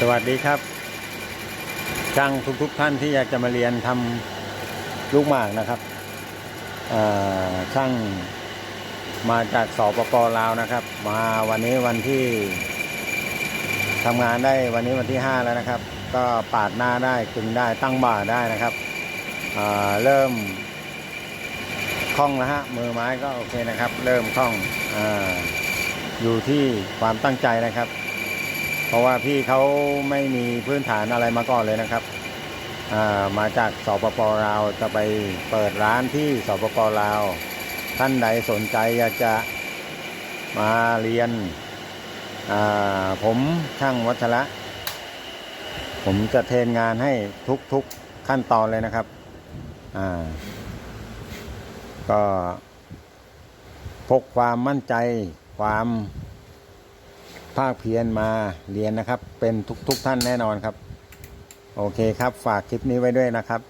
สวัสดีครับช่างทุกๆทท่านที่อยากจะมาเรียนทำลูกหมากนะครับช่างมาจากสปปลาวนะครับ มาวันนี้วันที่ทำงานได้วันนี้วันที่ 5 แล้วนะครับ ก็ปาดหน้าได้กึงได้ตั้งบ่าได้นะครับเเริ่มคล่องแล้วฮะมือไม้ก็โอเคนะครับ เริ่มคล่องออยู่ที่ความตั้งใจนะครับ ราะว่าพี่เขาไม่มีพื้นฐานอะไรมาก่อนเลยนะครับามาจากสปปลาวจะไปเปิดร้านที่สปปลาว ท่านใดสนใจอยากจะมาเรียนผมช่างวัชระ ผมจะเทรนงานให้ทุกๆขั้นตอนเลยนะครับก็พกความมั่นใจความ ภาคเพียรมาเรียนนะครับ เป็นทุกๆทท่านแน่นอนครับ โอเคครับ ฝากคลิปนี้ไว้ด้วยนะครับ